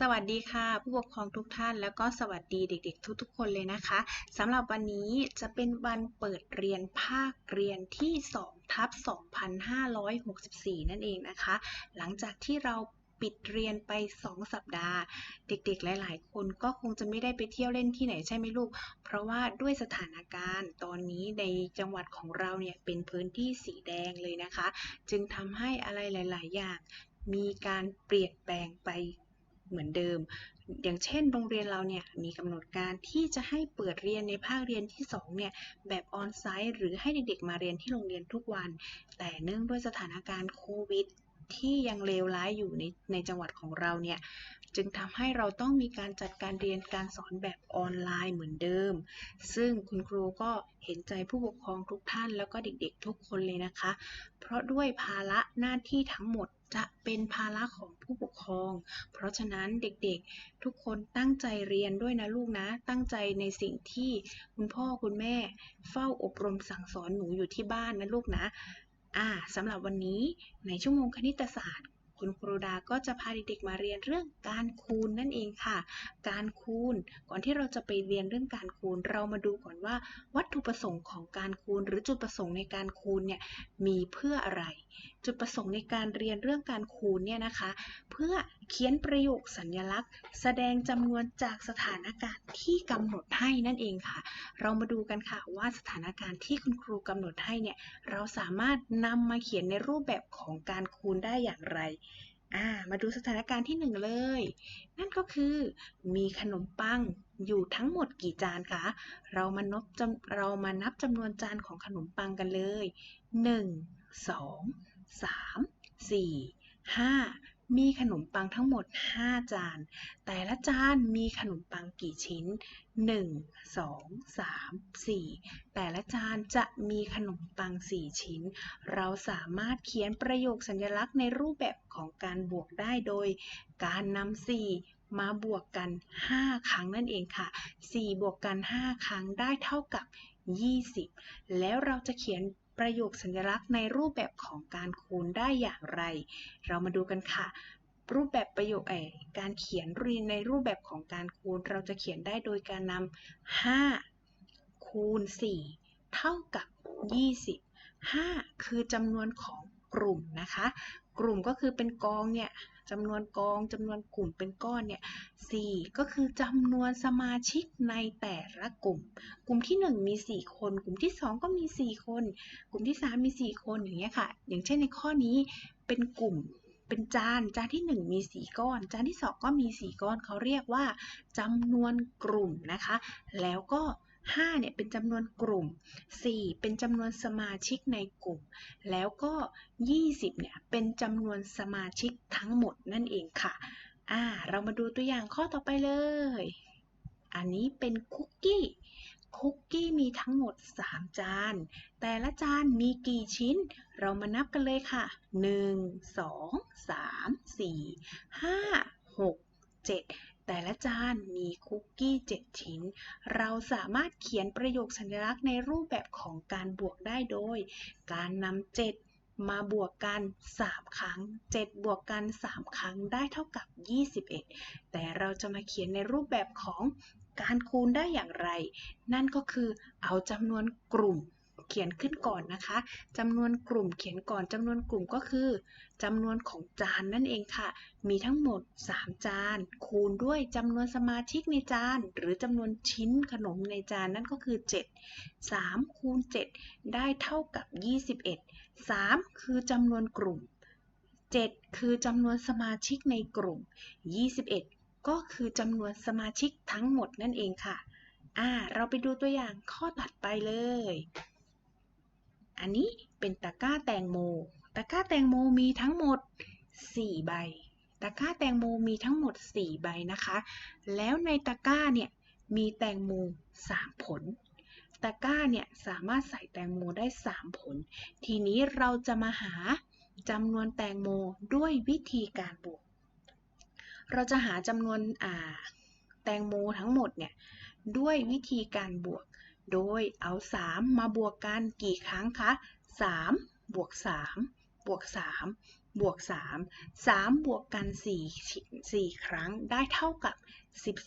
สวัสดีค่ะ ผู้ปกครองทุกท่าน แล้วก็สวัสดีเด็ก ๆ ทุก ๆ คนเลยนะคะสำหรับวันนี้จะเป็นวันเปิดเรียนภาคเรียนที่2ทับ2564 นั่นเองนะคะ หลังจากที่เราปิดเรียนไป 2 สัปดาห์ เด็กๆ หลายๆ คนก็คงจะไม่ได้ไปเที่ยวเล่นที่ไหนใช่ไหมลูก เพราะว่าด้วยสถานการณ์ตอนนี้ในจังหวัดของเราเนี่ยเป็นพื้นที่สีแดงเลยนะคะ จึงทำให้อะไรหลาย ๆ อย่างมีการเปลี่ยนแปลงไป เหมือนเดิม อย่างเช่น โรงเรียนเราเนี่ยมีกำหนดการที่จะให้เปิดเรียนในภาคเรียนที่2เนี่ยแบบออนไซต์หรือให้เด็กๆมาเรียนที่โรงเรียนทุกวัน แต่เนื่องด้วยสถานการณ์โควิดที่ยังเลวร้ายอยู่ในในจังหวัดของเราเนี่ยจึงทำให้เราต้องมีการจัดการเรียนการสอนแบบออนไลน์เหมือนเดิม ซึ่งคุณครูก็เห็นใจผู้ปกครองทุกท่านแล้วก็เด็กๆทุกคนเลยนะคะ เพราะด้วยภาระหน้าที่ทั้งหมด จะเป็นภาระของผู้ปกครอง เพราะฉะนั้นเด็กๆ ทุกคนตั้งใจเรียนด้วยนะลูกนะ ตั้งใจในสิ่งที่คุณพ่อคุณแม่ เฝ้าอบรมสั่งสอนหนูอยู่ที่บ้านนะลูกนะ อ่าสำหรับวันนี้ในชั่วโมงคณิตศาสตร์คุณครูดาก็จะพาเด็กๆมาเรียนเรื่องการคูณนั่นเองค่ะ การคูณ ก่อนที่เราจะไปเรียนเรื่องการคูณ เรามาดูก่อนว่า วัตถุประสงค์ของการคูณ หรือจุดประสงค์ในการคูณเนี่ยมีเพื่ออะไร จุดประสงค์ในการเรียนเรื่องการคูณเนี่ยนะคะ เพื่อเขียนประโยคสัญลักษณ์ แสดงจำนวนจากสถานการณ์ที่กำหนดให้นั่นเองค่ะ เรามาดูกันค่ะว่าสถานการณ์ที่คุณครูกำหนดให้เนี่ยเราสามารถนำมาเขียนในรูปแบบของการคูณได้อย่างไรามาดูสถานการณ์ที่หนึ่งเลย นั่นก็คือ มีขนมปังอยู่ทั้งหมดกี่จานคะ เรามานับจำเรามานับจำนวนจานของขนมปังกันเลย 1 2 3 4 5 มีขนมปังทั้งหมด 5 จาน แต่ละจานมีขนมปังกี่ชิ้น 1 2 3 4 แต่ละจานจะมีขนมปัง 4 ชิ้น เราสามารถเขียนประโยคสัญลักษณ์ในรูปแบบของการบวกได้โดย การนำ4มาบวกกัน 5 ครั้งนั่นเองค่ะ 4 บวกกัน 5 ครั้งได้เท่ากับ 20 แล้วเราจะเขียน ประโยคสัญลักษณ์ในรูปแบบของการคูณได้อย่างไร เรามาดูกันค่ะ รูปแบบประโยคเออการเขียนเรียนในรูปแบบของการคูณ เราจะเขียนได้โดยการนำ5คูณ 4 เท่ากับ 20 5 คือจำนวนของกลุ่มนะคะ กลุ่มก็คือเป็นกองเนี่ย จำนวนกองจำนวนกลุ่มเป็นก้อนเนี่ย 4 ก็คือจำนวนสมาชิกในแต่ละกลุ่ม กลุ่มที่ 1 มี 4 คน กลุ่มที่ 2 ก็มี 4 คน กลุ่มที่ 3 มี 4 คนอย่างเงี้ยค่ะ อย่างเช่นในข้อนี้เป็นกลุ่มเป็นจาน จานที่ 1 มี 4 ก้อน จานที่ 2 ก็มี 4 ก้อน เขาเรียกว่าจำนวนกลุ่มนะคะ แล้วก็ 5เนี่ยเป็นจำนวนกลุ่ม 4 เป็นจำนวนสมาชิกในกลุ่ม แล้วก็ 20เนี่ยเป็นจำนวนสมาชิกทั้งหมดนั่นเองค่ะอ่าเรามาดูตัวอย่างข้อต่อไปเลย อันนี้เป็นคุกกี้คุกกี้มีทั้งหมด 3 จาน แต่ละจานมีกี่ชิ้น เรามานับกันเลยค่ะ 1 2 3 4 5 6 7 แต่ละจานมีคุกกี้ 7 ชิ้น เราสามารถเขียนประโยคสัญลักษณ์ในรูปแบบของการบวกได้โดย การนำ7มาบวกกัน 3 ครั้ง 7 บวกกัน 3 ครั้งได้เท่ากับ 21 แต่เราจะมาเขียนในรูปแบบของการคูณได้อย่างไร นั่นก็คือเอาจำนวนกลุ่ม เขียนขึ้นก่อนนะคะจำนวนกลุ่มเขียนก่อนจำนวนกลุ่มก็คือจำนวนของจานนั่นเองค่ะ มีทั้งหมด 3 จาน คูณด้วยจำนวนสมาชิกในจาน หรือจำนวนชิ้นขนมในจานนั่นก็คือ 7 3 คูณ 7 ได้เท่ากับ 21 3 คือจำนวนกลุ่ม 7 คือจำนวนสมาชิกในกลุ่ม 21 ก็คือจำนวนสมาชิกทั้งหมดนั่นเองค่ะอ่า เราไปดูตัวอย่างข้อถัดไปเลย อันนี้เป็นตะกร้าแตงโม ตะกร้าแตงโมมีทั้งหมด 4 ใบ ตะกร้าแตงโมมีทั้งหมด 4 ใบนะคะ แล้วในตะกร้าเนี่ยมีแตงโม 3 ผล ตะกร้าเนี่ยสามารถใส่แตงโมได้ 3 ผล ทีนี้เราจะมาหาจำนวนแตงโมด้วยวิธีการบวก เราจะหาจำนวนแตงโมทั้งหมดเนี่ยด้วยวิธีการบวก โดยเอา 3 มาบวกกันกี่ครั้งคะ3บวก3บวก3บวก3 3 บวกกัน4 4ครั้งได้เท่ากับ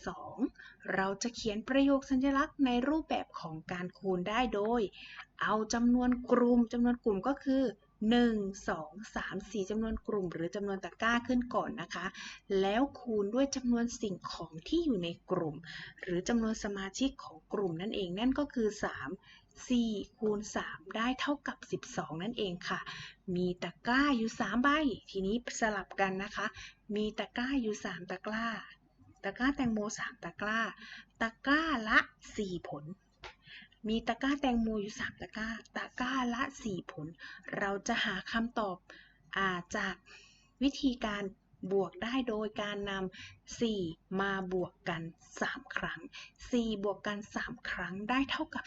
12 เราจะเขียนประโยคสัญลักษณ์ในรูปแบบของการคูณได้โดย เอาจำนวนกลุ่มจำนวนกลุ่มก็คือ 1 2 3 4จำนวนกลุ่ม หรือจำนวนตะกร้าขึ้นก่อนนะคะ แล้วคูณด้วยจำนวนสิ่งของที่อยู่ในกลุ่ม หรือจำนวนสมาชิกของกลุ่มนั่นเอง นั่นก็คือ 3 4 คูณ 3 ได้เท่ากับ 12 นั่นเองค่ะ มีตะกร้าอยู่ 3 ใบ ทีนี้สลับกันนะคะ มีตะกร้าอยู่ 3 ตะกร้า ตะกร้าแตงโม 3 ตะกร้า ตะกร้าละ 4 ผล มีตะกร้าแตงโมอยู่ 3 ตะกร้า ตะกร้าละ 4 ผล เราจะหาคำตอบอาจากวิธีการบวกได้โดยการนำ4 มาบวกกัน 3 ครั้ง 4 บวกกัน 3 ครั้งได้เท่ากับ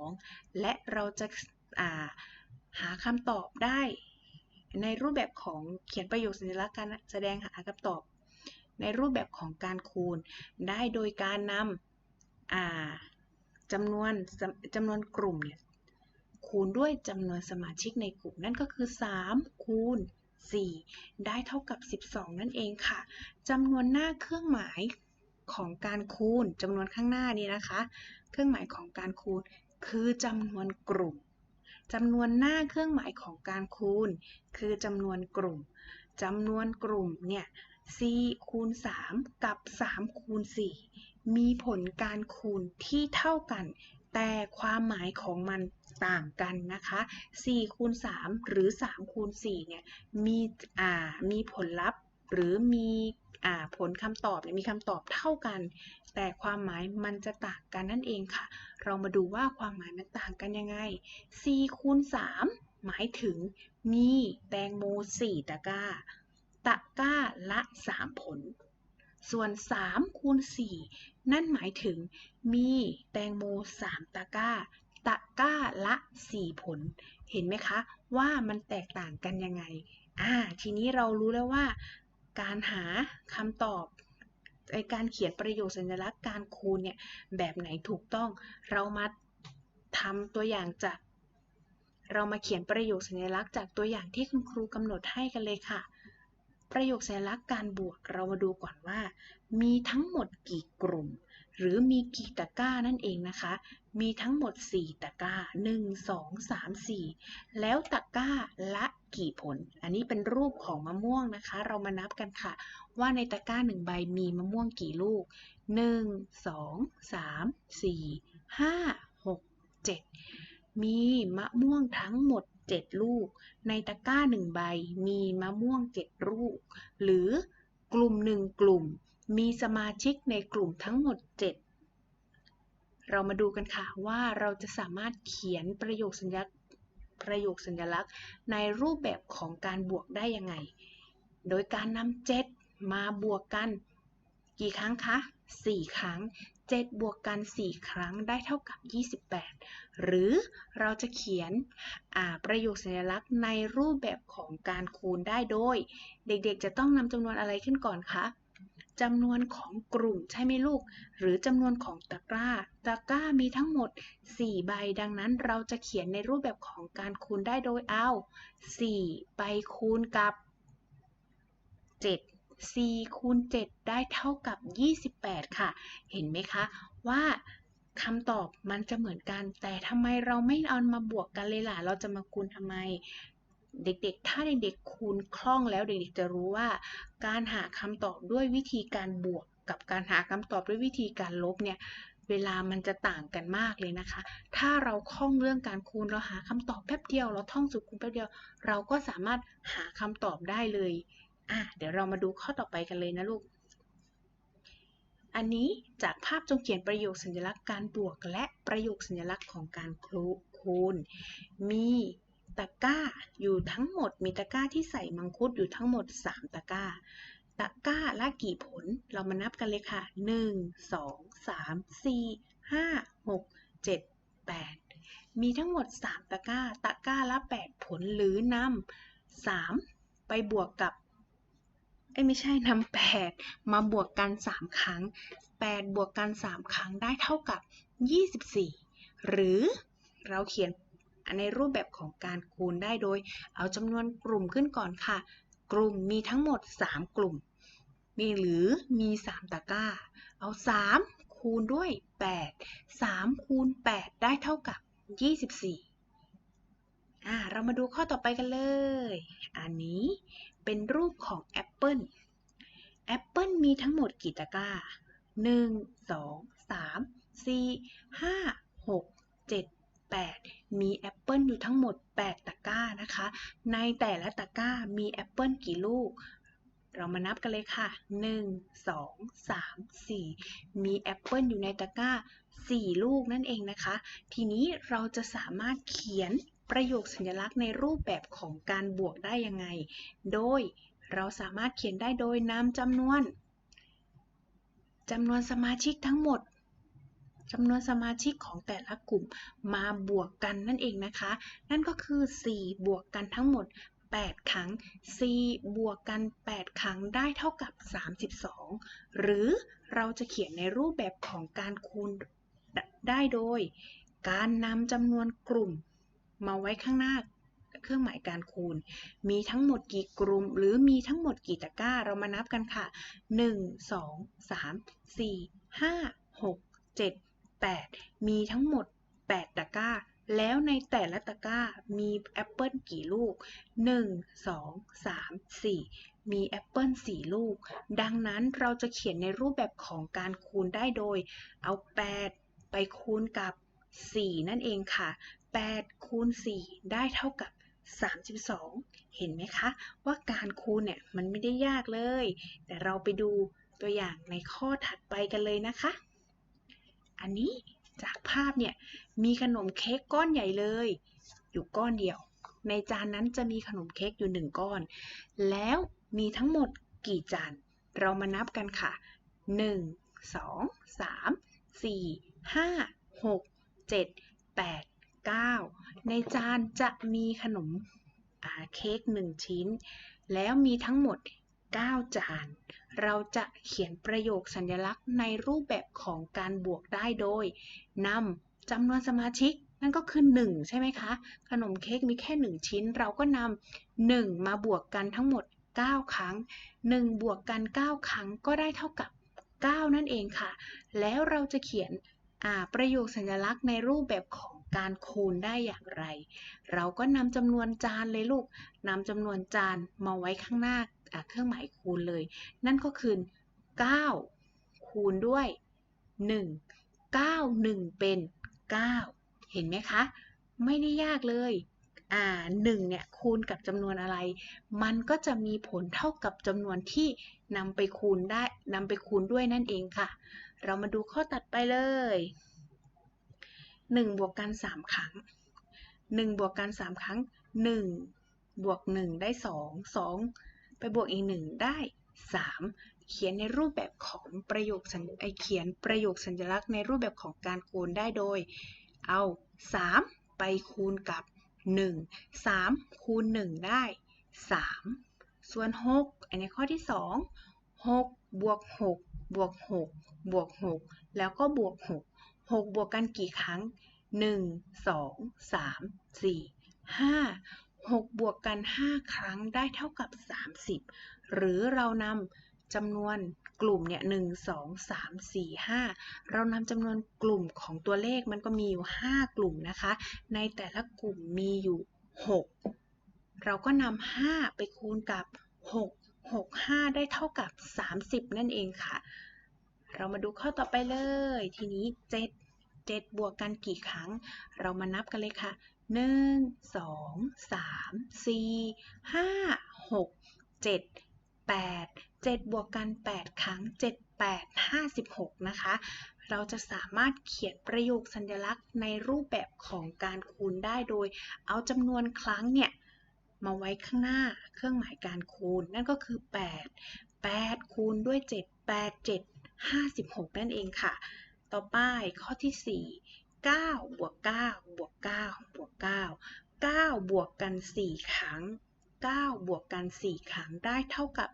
12 และเราจะาหาคำตอบได้ในรูปแบบของเขียนประโยคสัญลักษณ์การแสดงหาคำตอบ ในรูปแบบของการคูณ ได้โดยการนำ จำนวนจำนวนกลุ่มเนี่ยคูณด้วยจำนวนสมาชิกในกลุ่มนั่นก็คือ 3 คูณ 4 ได้เท่ากับ 12 นั่นเองค่ะจำนวนหน้าเครื่องหมายของการคูณจำนวนข้างหน้านี้นะคะ เครื่องหมายของการคูณ คือจำนวนกลุ่มจำนวนหน้าเครื่องหมายของการคูณ คือจำนวนกลุ่มจำนวนกลุ่มเนี่ย4คูณ3กับ 3 คูณ 4 มีผลการคูณที่เท่ากัน แต่ความหมายของมันต่างกันนะคะ4คูณ3หรือ3คูณ4เนี่ยมีอ่ามีผลลัพธ์หรือมีอ่าผลคำตอบเนี่ยมีคำตอบเท่ากัน แต่ความหมายมันจะต่างกันนั่นเองค่ะ เรามาดูว่าความหมายมันต่างกันยังไง4คูณ3หมายถึงมีแตงโม4ตะกร้า ตะกร้าละ 3 ผล ส่วน3คูณ4 นั่นหมายถึงมีแตงโม 3 ตะกร้า ตะกร้าละ 4 ผล เห็นไหมคะว่ามันแตกต่างกันยังไง อ่า ทีนี้เรารู้แล้วว่า การหาคำตอบในการเขียนประโยคสัญลักษณ์การคูณเนี่ย แบบไหนถูกต้อง เรามาทำตัวอย่างจาก เรามาเขียนประโยคสัญลักษณ์จากตัวอย่างที่คุณครูกำหนดให้กันเลยค่ะ ประโยคสัญลักษณ์การบวกเรามาดูก่อนว่า มีทั้งหมดกี่กลุ่ม หรือมีกี่ตะกร้านั่นเองนะคะ มีทั้งหมด 4 ตะกร้า 1 2 3 4 แล้วตะกร้าละกี่ผล อันนี้เป็นรูปของมะม่วงนะคะ เรามานับกันค่ะ ว่าในตะกร้าหนึ่งใบมีมะม่วงกี่ลูก 1 2 3 4 5 6 7 มีมะม่วงทั้งหมด 7 ลูก ในตะกร้าหนึ่งใบมีมะม่วง 7 ลูก หรือกลุ่มหนึ่งกลุ่ม มีสมาชิกในกลุ่มทั้งหมด 7 เรามาดูกันค่ะว่าเราจะสามารถเขียนประโยคสัญลักษณ์ประโยคสัญลักษณ์ ในรูปแบบของการบวกได้ยังไง โดยการนำ7มาบวกกัน กี่ครั้งคะ 4 ครั้ง 7 บวกกัน 4 ครั้งได้เท่ากับ 28 หรือเราจะเขียนประโยคสัญลักษณ์ในรูปแบบของการคูณได้โดย เด็กๆจะต้องนำจำนวนอะไรขึ้นก่อนคะ จำนวนของกลุ่มใช่ไหมลูก หรือจำนวนของตะกร้า ตะกร้ามีทั้งหมด 4 ใบ ดังนั้นเราจะเขียนในรูปแบบของการคูณได้โดยเอา 4 ไปคูณกับ 7 4คูณ 7 ได้เท่ากับ 28 ค่ะ เห็นไหมคะว่าคำตอบมันจะเหมือนกัน แต่ทำไมเราไม่เอามาบวกกันเลยล่ะ เราจะมาคูณทำไม เด็กๆ ถ้าเด็กๆ คูณคล่องแล้วเด็กๆ จะรู้ว่า การหาคำตอบด้วยวิธีการบวกกับการหาคำตอบด้วยวิธีการลบเนี่ยเวลามันจะต่างกันมากเลยนะคะ ถ้าเราคล่องเรื่องการคูณเราหาคำตอบแป๊บเดียว เราท่องสูตรคูณแป๊บเดียว เราก็สามารถหาคำตอบได้เลยอะเดี๋ยวเรามาดูข้อต่อไปกันเลยนะลูก อันนี้จากภาพจงเขียนประโยคสัญลักษณ์การบวกและประโยคสัญลักษณ์ของการคูณ มี ตะกร้าอยู่ทั้งหมดมีตะกร้าที่ใส่มังคุดอยู่ทั้งหมด 3 ตะกร้า ตะกร้าละกี่ผลเรามานับกันเลยค่ะ 1 2 3 4 5 6 7 8 มีทั้งหมด 3 ตะกร้า ตะกร้าละ 8 ผลหรือนำ3ไปบวกกับเอ้ไม่ใช่นำ8มาบวกกัน 3 ครั้ง 8 บวกกัน 3 ครั้งได้เท่ากับ 24 หรือเราเขียน ในรูปแบบของการคูณได้โดย เอาจำนวนกลุ่มขึ้นก่อนค่ะ กลุ่มมีทั้งหมด 3 กลุ่ม มีหรือมี 3 ตะกร้า เอา 3 คูณด้วย 8 3 คูณ 8 ได้เท่ากับ 24อ่าเรามาดูข้อต่อไปกันเลย อันนี้เป็นรูปของแอปเปิลแอปเปิลมีทั้งหมดกี่ตะกร้า 1 2 3 4 5 6 7 8 มีแอปเปิลอยู่ทั้งหมด 8 ตะกร้านะคะ ในแต่ละตะกร้ามีแอปเปิลกี่ลูก เรามานับกันเลยค่ะ 1 2 3 4 มีแอปเปิลอยู่ในตะกร้า 4 ลูกนั่นเองนะคะ ทีนี้เราจะสามารถเขียนประโยคสัญลักษณ์ในรูปแบบของการบวกได้ยังไง โดยเราสามารถเขียนได้โดยนำจำนวนจำนวนสมาชิกทั้งหมด จำนวนสมาชิกของแต่ละกลุ่มมาบวกกันนั่นเองนะคะ นั่นก็คือ 4 บวกกันทั้งหมด 8 ครั้ง 4 บวกกัน 8 ครั้งได้เท่ากับ 32 หรือเราจะเขียนในรูปแบบของการคูณได้โดย การนำจำนวนกลุ่มมาไว้ข้างหน้าเครื่องหมายการคูณ มีทั้งหมดกี่กลุ่ม หรือมีทั้งหมดกี่ตะกร้า เรามานับกันค่ะ 1 2 3 4 5 6 7 8 มีทั้งหมด 8 ตะกร้า แล้วในแต่ละตะกร้ามีแอปเปิลกี่ลูก 1 2 3 4 มีแอปเปิล4ลูก ดังนั้นเราจะเขียนในรูปแบบของการคูณได้โดย เอา 8 ไปคูณกับ 4 นั่นเองค่ะ 8 คูณ 4 ได้เท่ากับ32 เห็นไหมคะ ว่าการคูณเนี่ยมันไม่ได้ยากเลย แต่เราไปดูตัวอย่างในข้อถัดไปกันเลยนะคะ อันนี้จากภาพเนี่ยมีขนมเค้กก้อนใหญ่เลย อยู่ก้อนเดียว ในจานนั้นจะมีขนมเค้กอยู่หนึ่งก้อน แล้วมีทั้งหมดกี่จาน เรามานับกันค่ะ 1 2 3 4 5 6 7 8 9 ในจานจะมีขนมเค้ก1ชิ้น แล้วมีทั้งหมด 9 จาน เราจะเขียนประโยคสัญลักษณ์ในรูปแบบของการบวกได้โดยนำจำนวนสมาชิกนั่นก็คือ 1 ใช่ไหมคะ ขนมเค้กมีแค่ 1 ชิ้น เราก็นำ1มาบวกกันทั้งหมด 9 ครั้ง 1 บวกกัน 9 ครั้งก็ได้เท่ากับ 9 นั่นเองค่ะ แล้วเราจะเขียนประโยคสัญลักษณ์ในรูปแบบของการคูณได้อย่างไร เราก็นำจำนวนจานเลยลูกนำจำนวนจานมาไว้ข้างหน้า เครื่องหมายคูณเลย นั่นก็คือ 9 คูณด้วย 1 9 1 เป็น 9 เห็นไหมคะ ไม่ได้ยากเลย อ่า1เนี่ยคูณกับจำนวนอะไร มันก็จะมีผลเท่ากับจำนวนที่นำไปคูณได้นำไปคูณด้วยนั่นเองค่ะ เรามาดูข้อตัดไปเลย1บวกกัน 3 ครั้ง 1 บวกกัน 3 ครั้ง 1 บวก 1 ได้ 2 2 ไปบวกอีก1ได้ 3 เขียนในรูปแบบของประโยคสัญไอเขียนประโยคสัญลักษณ์ในรูปแบบของการคูณได้โดย เอา 3 ไปคูณกับ 1 3 คูณ 1 ได้ 3 ส่วน 6 อันนี้ข้อที่ 2 6 บวก 6 บวก 6 บวก 6 แล้วก็บวก 6 6 บวกกันกี่ครั้ง 1 2 3 4 5 6 บวกกัน 5 ครั้งได้เท่ากับ 30 หรือเรานำจำนวนกลุ่มเนี่ย1 2 3 4 5เรานำจำนวนกลุ่มของตัวเลขมันก็มีอยู่ 5 กลุ่มนะคะ ในแต่ละกลุ่มมีอยู่ 6 เราก็นำ5ไปคูณกับ 6 6 5 ได้เท่ากับ 30 นั่นเองค่ะ เรามาดูข้อต่อไปเลย ทีนี้ 7 7 บวกกันกี่ครั้ง เรามานับกันเลยค่ะ 1 2 3 4 5 6 7 8 7บวกกัน8ครั้ง7 8 56นะคะ เราจะสามารถเขียนประโยคสัญลักษณ์ในรูปแบบของการคูณได้โดย เอาจำนวนครั้งเนี่ยมาไว้ข้างหน้าเครื่องหมายการคูณ นั่นก็คือ 8 8 คูณด้วย 7 8 7 56 นั่นเองค่ะ ต่อไปข้อที่4 9บวก9บวก9บวก9 9 บวกกัน 4 ครั้ง 9 บวกกัน 4 ครั้งได้เท่ากับ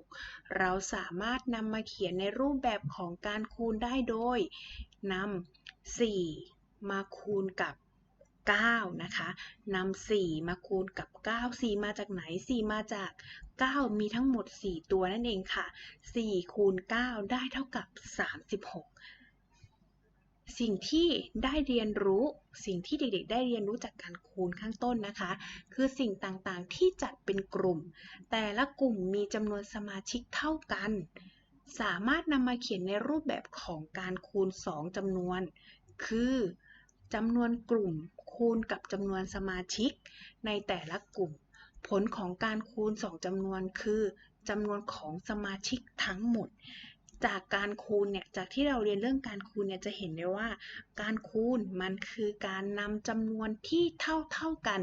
36 เราสามารถนำมาเขียนในรูปแบบของการคูณได้โดยนำ4 มาคูณกับ 9 นะคะนำ4มาคูณกับ 9 4 มาจากไหน 4 มาจาก 9 มีทั้งหมด 4 ตัวนั่นเองค่ะ 4 คูณ 9 ได้เท่ากับ 36 สิ่งที่ได้เรียนรู้ สิ่งที่เด็กๆ ได้เรียนรู้จากการคูณข้างต้นนะคะ คือสิ่งต่างๆที่จัดเป็นกลุ่ม แต่ละกลุ่มมีจำนวนสมาชิกเท่ากัน สามารถนำมาเขียนในรูปแบบของการคูณ 2จำนวน คือจำนวนกลุ่มคูณกับจำนวนสมาชิก ในแต่ละกลุ่ม ผลของการคูณ 2จำนวนคือจำนวนของสมาชิกทั้งหมด จากการคูณเนี่ย จากที่เราเรียนเรื่องการคูณเนี่ยจะเห็นได้ว่า การคูณมันคือการนำจำนวนที่เท่าเท่ากัน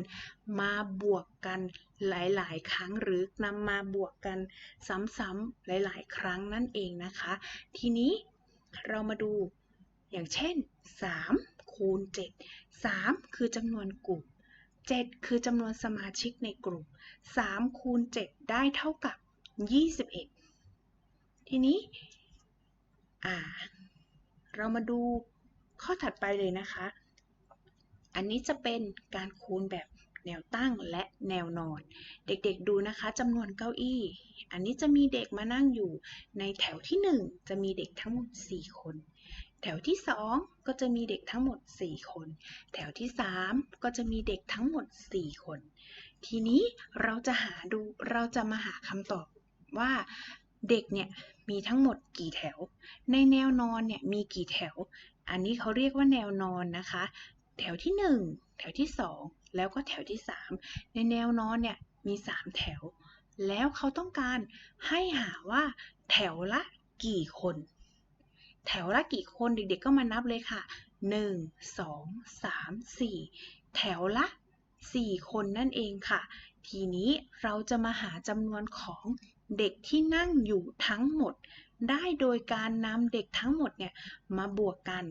มาบวกกันหลาย ๆ ครั้งหรือนำมาบวกกันซ้ำๆหลาย ๆ ครั้งนั่นเองนะคะ ทีนี้เรามาดูอย่างเช่น 3 คูณ 7 3 คือจำนวนกลุ่ม 7 คือจำนวนสมาชิกในกลุ่ม 3 คูณ 7 ได้เท่ากับ 21 ทีนี้ อ่า เรามาดูข้อถัดไปเลยนะคะ อันนี้จะเป็นการคูณแบบแนวตั้งและแนวนอน เด็กๆดูนะคะจำนวนเก้าอี้ อันนี้จะมีเด็กมานั่งอยู่ในแถวที่ 1 จะมีเด็กทั้งหมด 4 คน แถวที่ 2 ก็จะมีเด็กทั้งหมด 4 คน แถวที่ 3 ก็จะมีเด็กทั้งหมด 4 คน ทีนี้เราจะหาดูเราจะมาหาคำตอบว่าเด็กเนี่ย มีทั้งหมดกี่แถว ในแนวนอนเนี่ยมีกี่แถว อันนี้เขาเรียกว่าแนวนอนนะคะ แถวที่ 1 แถวที่ 2 แล้วก็แถวที่ 3 ในแนวนอนเนี่ยมี 3 แถว แล้วเขาต้องการให้หาว่าแถวละกี่คน แถวละกี่คนเด็กๆก็มานับเลยค่ะ 1 2 3 4 แถวละ 4 คนนั่นเองค่ะ ทีนี้เราจะมาหาจำนวนของ เด็กที่นั่งอยู่ทั้งหมด ได้โดยการนำเด็กทั้งหมดเนี่ยมาบวกกัน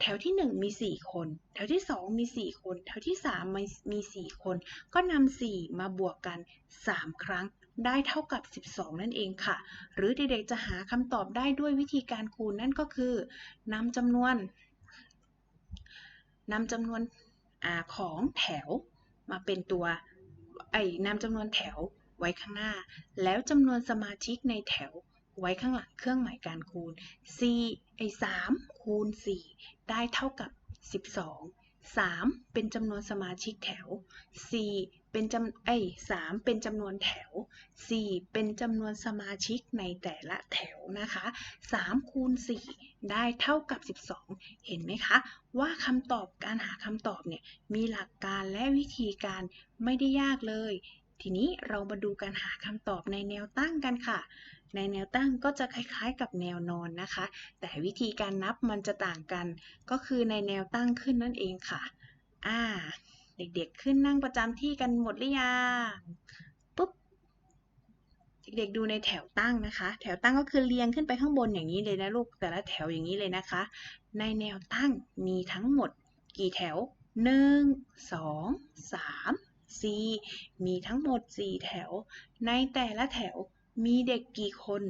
แถวที่ 1 มี 4 คน แถวที่ 2 มี 4 คน แถวที่ 3 มีมี 4 คน ก็นำ4มาบวกกัน 3 ครั้งได้เท่ากับ 12 นั่นเองค่ะ หรือเด็กๆจะหาคำตอบได้ด้วยวิธีการคูณนั่นก็คือนำจำนวนนำจำนวนอของแถวมาเป็นตัวไอ้นำจำนวนแถว ไว้ข้างหน้า แล้วจำนวนสมาชิกในแถวไว้ข้างหลังเครื่องหมายการคูณ4ไอ้3คูณ 4 ได้เท่ากับ 12 3 เป็นจำนวนสมาชิกแถว 4 เป็นจำไอ้3เป็นจำนวนแถว 4 เป็นจำนวนสมาชิกในแต่ละแถวนะคะ 3 คูณ 4 ได้เท่ากับ 12 เห็นไหมคะ ว่าคำตอบการหาคำตอบเนี่ย มีหลักการและวิธีการไม่ได้ยากเลย ทีนี้เรามาดูการหาคำตอบในแนวตั้งกันค่ะ ในแนวตั้งก็จะคล้ายๆ กับแนวนอนนะคะ แต่วิธีการนับมันจะต่างกัน ก็คือในแนวตั้งขึ้นนั่นเองค่ะ อ่า เด็กๆขึ้นนั่งประจำที่กันหมดหรือยังปุ๊บ เด็กๆดูในแถวตั้งนะคะ แถวตั้งก็คือเรียงขึ้นไปข้างบนอย่างนี้เลยนะลูก แต่ละแถวอย่างนี้เลยนะคะ ในแนวตั้งมีทั้งหมดกี่แถว 1 2 3 4มีทั้งหมด 4 แถว ในแต่ละแถวมีเด็กกี่คน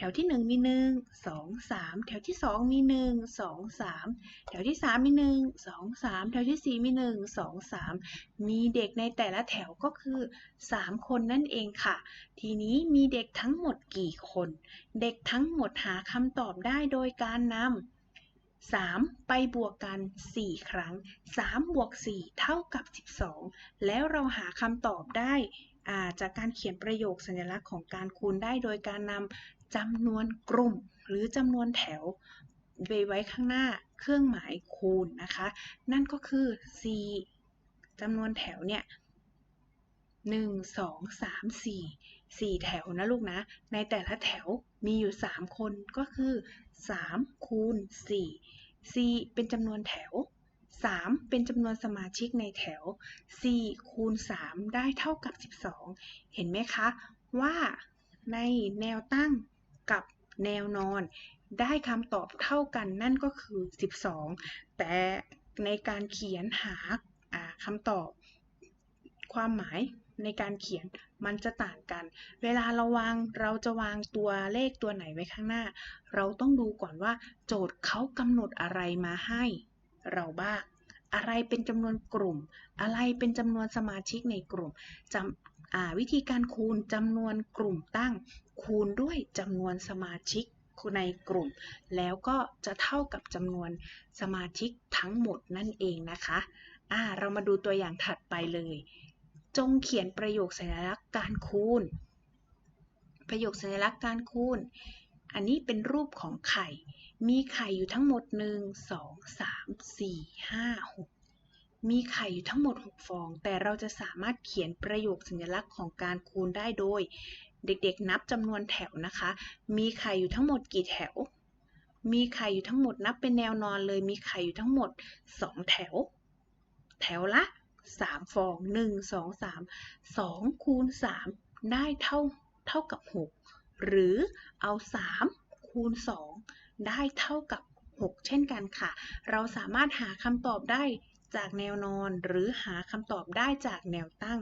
แถวที่ 1 มี 1 2 3 แถวที่ 2 มี 1 2 3 แถวที่ 3 มี 1 2 3 แถวที่ 4 มี 1 2 3 มีเด็กในแต่ละแถวก็คือ 3 คนนั่นเองค่ะ ทีนี้มีเด็กทั้งหมดกี่คน เด็กทั้งหมดหาคำตอบได้โดยการนำ 3 ไปบวกกัน 4 ครั้ง 3 บวก 4 เท่ากับ 12 แล้วเราหาคำตอบได้าจากการเขียนประโยคสัญลักษณ์ของการคูณได้โดยการนำจำนวนกลุ่ม หรือจำนวนแถวไปไว้ข้างหน้าเครื่องหมายคูณนะคะ นั่นก็คือ4จำนวนแถวเนี่ย1 2 3 4 4แถวนะลูกนะ ในแต่ละแถวมีอยู่3คนก็คือ 3 คูณ4 4เป็นจำนวนแถว 3 เป็นจำนวนสมาชิกในแถว4คูณ 3 ได้เท่ากับ 12 เห็นไหมคะว่าในแนวตั้งกับแนวนอน ได้คำตอบเท่ากันนั่นก็คือ 12 แต่ในการเขียนหาอ่าคำตอบความหมาย ในการเขียนมันจะต่างกัน เวลาเราวางเราจะวางตัวเลขตัวไหนไว้ข้างหน้า เราต้องดูก่อนว่า โจทย์เขากำหนดอะไรมาให้ เราบ้างอะไรเป็นจำนวนกลุ่ม อะไรเป็นจำนวนสมาชิกในกลุ่มจำวิธีการคูณจำนวนกลุ่มตั้ง คูณด้วยจำนวนสมาชิกในกลุ่ม แล้วก็จะเท่ากับจำนวนสมาชิกทั้งหมดนั่นเองนะคะอ่าเรามาดูตัวอย่างถัดไปเลย จงเขียนประโยคสัญลักษณ์การคูณ ประโยคสัญลักษณ์การคูณ อันนี้เป็นรูปของไข่ มีไข่อยู่ทั้งหมด 1 2 3 4 5 6 มีไข่อยู่ทั้งหมด 6 ฟอง แต่เราจะสามารถเขียนประโยคสัญลักษณ์ของการคูณได้โดย เด็กๆนับจำนวนแถวนะคะ มีไข่อยู่ทั้งหมดกี่แถว มีไข่อยู่ทั้งหมดนับเป็นแนวนอนเลย มีไข่อยู่ทั้งหมด 2 แถว แถวละ 3 ฟอง 1 2 3 2 คูณ 3 ได้เท่าเท่ากับ 6 หรือเอา 3 คูณ 2 ได้เท่ากับ 6 เช่นกันค่ะ เราสามารถหาคำตอบได้จากแนวนอนหรือหาคำตอบได้จากแนวตั้ง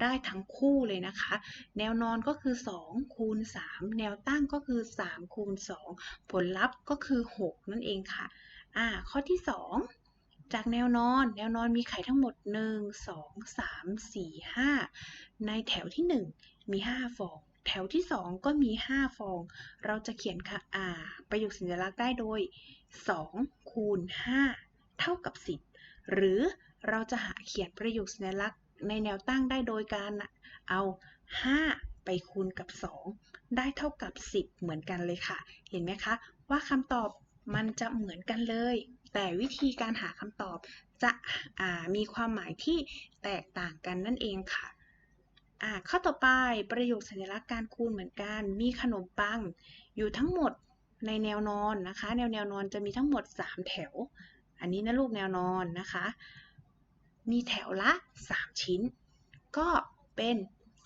ได้ทั้งคู่เลยนะคะ แนวนอนก็คือ 2 คูณ 3 แนวตั้งก็คือ 3 คูณ 2 ผลลัพธ์ก็คือ 6 นั่นเองค่ะ อ่า ข้อที่ 2 จากแนวนอน แนวนอนมีไข่ทั้งหมด 1 2 3 4 5 ในแถวที่ 1 มี 5 ฟอง แถวที่ 2 ก็มี 5 ฟอง เราจะเขียนค่ะอ่าประโยคสัญลักษณ์ได้โดย 2 คูณ 5 เท่ากับ 10 หรือเราจะหาเขียนประโยคสัญลักษณ์ในแนวตั้งได้โดยการเอา 5 ไปคูณกับ 2 ได้เท่ากับ 10 เหมือนกันเลยค่ะ เห็นไหมคะ ว่าคำตอบมันจะเหมือนกันเลย แต่วิธีการหาคำตอบจะมีความหมายที่แตกต่างกันนั่นเองค่ะข้อต่อไปประโยคสัญลักษณ์การคูณเหมือนกัน มีขนมปังอยู่ทั้งหมดในแนวนอนนะคะ แนวแนวนอนจะมีทั้งหมด 3 แถว อันนี้นะลูกแนวนอนนะคะ มีแถวละ 3 ชิ้น ก็เป็น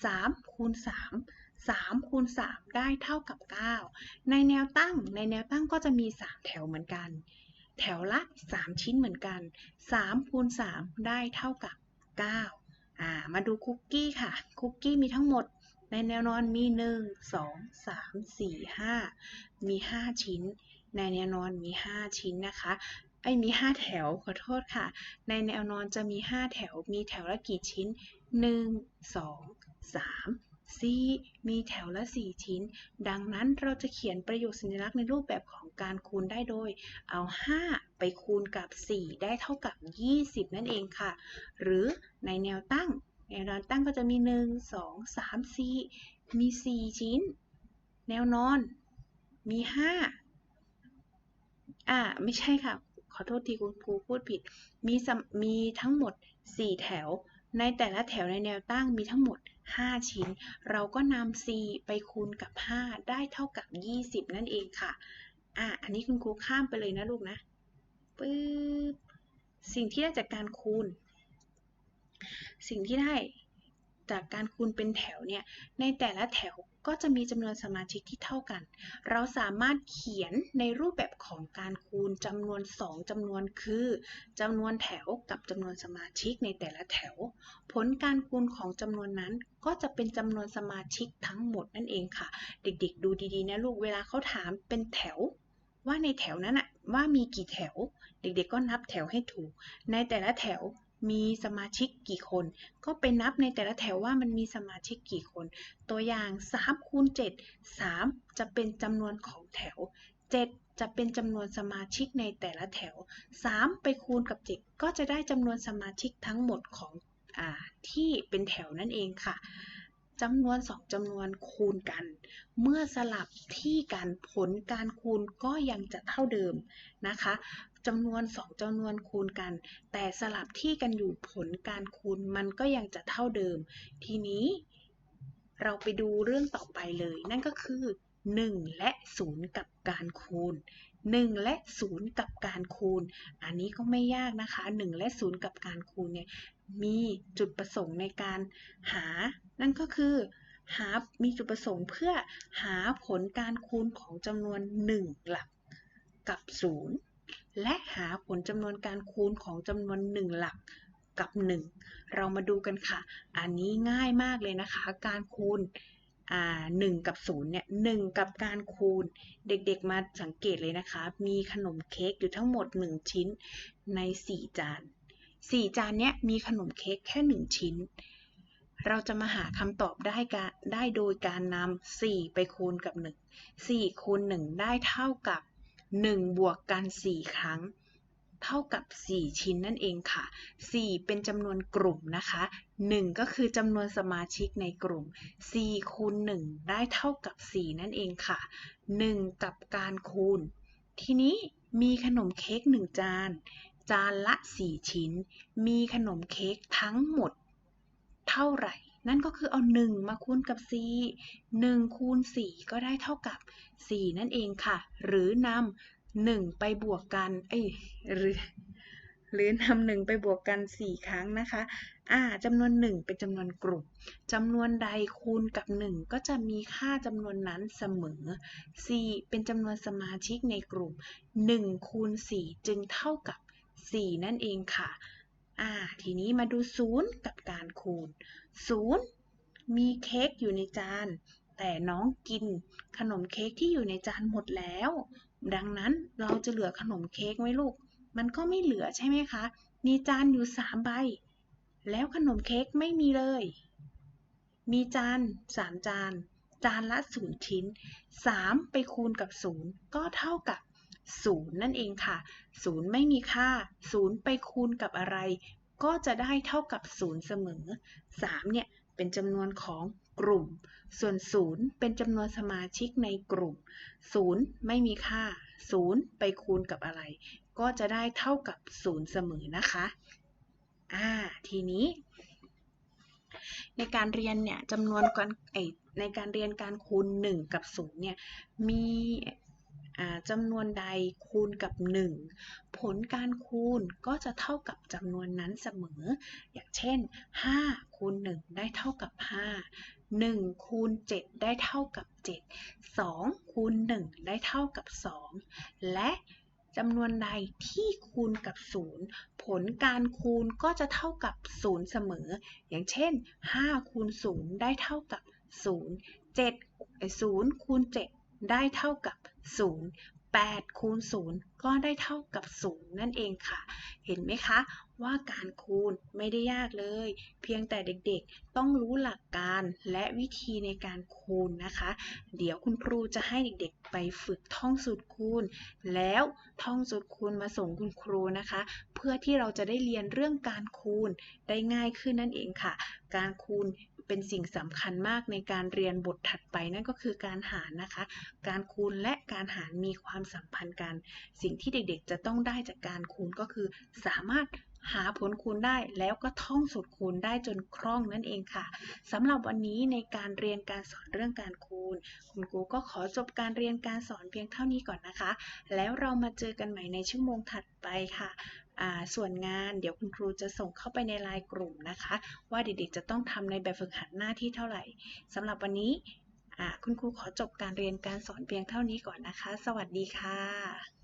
3คูณ3 3คูณ3ได้เท่ากับ 9 ในแนวตั้งในแนวตั้งก็จะมี 3 แถวเหมือนกัน แถวละ 3 ชิ้นเหมือนกัน3คูณ3ได้เท่ากับ 9 อ่า มาดูคุกกี้ค่ะ คุกกี้มีทั้งหมดในแนวนอนมี 1 2 3 4 5 มี 5 ชิ้น ในแนวนอนมี 5 ชิ้นนะคะไอ้มี 5 แถวขอโทษค่ะ ในแนวนอนจะมี 5 แถว มีแถวละกี่ชิ้น 1 2 3 4มีแถวละ 4 ชิ้น ดังนั้นเราจะเขียนประโยคสัญลักษณ์ในรูปแบบของการคูณได้โดย เอา 5 ไปคูณกับ 4 ได้เท่ากับ 20 นั่นเองค่ะ หรือในแนวตั้ง แนวตั้งก็จะมี 1 2 3 4 มี 4 ชิ้น แนวนอน มี 5 อ่า ไม่ใช่ค่ะ ขอโทษทีคุณครูพูดผิด มีมีทั้งหมด 4 แถว ในแต่ละแถวในแนวตั้งมีทั้งหมด 5 ชิ้น เราก็นำ4ไปคูณกับ 5 ได้เท่ากับ 20 นั่นเองค่ะ อะ อันนี้คุณครูข้ามไปเลยนะลูกนะปึ๊บสิ่งที่ได้จากการคูณ สิ่งที่ได้ จากการคูณเป็นแถวเนี่ย ในแต่ละแถวก็จะมีจำนวนสมาชิกที่เท่ากัน เราสามารถเขียนในรูปแบบของการคูณจำนวน 2จำนวนคือจำนวนแถวกับจำนวนสมาชิกในแต่ละแถว ผลการคูณของจำนวนนั้นก็จะเป็นจำนวนสมาชิกทั้งหมดนั่นเองค่ะ เด็กๆ ดูดีๆนะลูกเวลาเขาถามเป็นแถวว่าในแถวนั้นอะว่ามีกี่แถว เด็กๆก็นับแถวให้ถูก ในแต่ละแถว มีสมาชิกกี่คน ก็ไปนับในแต่ละแถวว่ามันมีสมาชิกกี่คน ตัวอย่าง3คูณ7 3 จะเป็นจำนวนของแถว 7 จะเป็นจำนวนสมาชิกในแต่ละแถว 3 ไปคูณกับ 7 ก็จะได้จำนวนสมาชิกทั้งหมดของอที่เป็นแถวนั่นเองค่ะจำนวนสองจำนวนคูณกัน เมื่อสลับที่กันผลการคูณก็ยังจะเท่าเดิมนะคะ จำนวนสองจำนวนคูณกัน แต่สลับที่กันอยู่ผลการคูณมันก็ยังจะเท่าเดิม ทีนี้เราไปดูเรื่องต่อไปเลย นั่นก็คือ 1 และ 0 กับการคูณ 1 และ 0 กับการคูณ อันนี้ก็ไม่ยากนะคะ 1 และ 0 กับการคูณเนี่ยมีจุดประสงค์ในการหา นั่นก็คือหา มีจุดประสงค์เพื่อหาผลการคูณของจำนวน 1 หลักกับ 0 และหาผลจำนวนการคูณของจำนวน 1 หลักกับ 1 เรามาดูกันค่ะ อันนี้ง่ายมากเลยนะคะ การคูณอ่า1กับ0เนี่ย1กับการคูณ เด็กๆมาสังเกตเลยนะคะ มีขนมเค้กอยู่ทั้งหมด 1 ชิ้นใน 4 จาน 4 จานเนี้ยมีขนมเค้กแค่ 1 ชิ้น เราจะมาหาคำตอบได้กาได้โดยการนำ4ไปคูณกับ 1 4คูณ1ได้เท่ากับ 1 บวกกัน 4 ครั้ง เท่ากับ 4 ชิ้นนั่นเองค่ะ 4 เป็นจำนวนกลุ่มนะคะ 1 ก็คือจำนวนสมาชิกในกลุ่ม 4 คูณ 1 ได้เท่ากับ 4 นั่นเองค่ะ 1 กับการคูณ ทีนี้มีขนมเค้ก1 จาน จานละ 4 ชิ้น มีขนมเค้กทั้งหมด เท่าไหร่ นั่นก็คือเอา 1 มาคูณกับ 4 1 คูณ 4 ก็ได้เท่ากับ 4 นั่นเองค่ะ หรือนำ1ไปบวกกัน เอ้ยหรือหรือนำ1ไปบวกกัน 4 ครั้งนะคะ อ่าจำนวน 1 เป็นจำนวนกลุ่มจำนวนใดคูณกับ 1 ก็จะมีค่าจำนวนนั้นเสมอ 4 เป็นจำนวนสมาชิกในกลุ่ม 1 คูณ 4 จึงเท่ากับ 4 นั่นเองค่ะ อ่า ทีนี้มาดู 0 กับการคูณ 0มีเค้กอยู่ในจาน แต่น้องกินขนมเค้กที่อยู่ในจานหมดแล้ว ดังนั้นเราจะเหลือขนมเค้กไหมลูก มันก็ไม่เหลือใช่ไหมคะ มีจานอยู่3ใบ แล้วขนมเค้กไม่มีเลย มีจาน3จาน จานละ0ชิ้น3ไปคูณกับ0ก็เท่ากับ0นั่นเองค่ะ0ไม่มีค่า0ไปคูณกับอะไร ก็จะได้เท่ากับ 0 เสมอ 3 เนี่ย เป็นจำนวนของกลุ่ม ส่วน 0 เป็นจำนวนสมาชิกในกลุ่ม 0 ไม่มีค่า 0 ไปคูณกับอะไร ก็จะได้เท่ากับ 0 เสมอนะคะ อ่า ทีนี้ ในการเรียนเนี่ยจำนวนการในการเรียนการคูณ 1 กับ 0 เนี่ย มี จำนวนใดคูณกับ 1 ผลการคูณก็จะเท่ากับจำนวนนั้นเสมอ อย่างเช่น 5 คูณ 1 ได้เท่ากับ 5 1 คูณ 7 ได้เท่ากับ 7 2 คูณ 1 ได้เท่ากับ 2 และจำนวนใดที่คูณกับ 0 ผลการคูณก็จะเท่ากับ 0 เสมอ อย่างเช่น 5 คูณ 0 ได้เท่ากับ 0 7 0คูณ 7 ได้เท่ากับ 0 8คูณ0ก็ได้เท่ากับ 0 นั่นเองค่ะ เห็นไหมคะว่าการคูณไม่ได้ยากเลย เพียงแต่เด็กๆ ต้องรู้หลักการและวิธีในการคูณนะคะ เดี๋ยวคุณครูจะให้เด็กๆ ไปฝึกท่องสูตรคูณ แล้วท่องสูตรคูณมาส่งคุณครูนะคะ เพื่อที่เราจะได้เรียนเรื่องการคูณได้ง่ายขึ้นนั่นเองค่ะ การคูณ เป็นสิ่งสำคัญมากในการเรียนบทถัดไปนั่นก็คือการหารนะคะ การคูณและการหารมีความสัมพันธ์กัน สิ่งที่เด็กๆ จะต้องได้จากการคูณก็คือ สามารถหาผลคูณได้แล้วก็ท่องสูตรคูณได้จนคล่องนั่นเองค่ะสำหรับวันนี้ในการเรียนการสอนเรื่องการคูณ คุณครูก็ขอจบการเรียนการสอนเพียงเท่านี้ก่อนนะคะ แล้วเรามาเจอกันใหม่ในชั่วโมงถัดไปค่ะ ส่วนงานเดี๋ยวคุณครูจะส่งเข้าไปในไลน์กลุ่มนะคะ ว่าเด็กๆจะต้องทำในแบบฝึกหัดหน้าที่เท่าไหร่สำหรับวันนี้คุณครูขอจบการเรียนการสอนเพียงเท่านี้ก่อนนะคะ สวัสดีค่ะ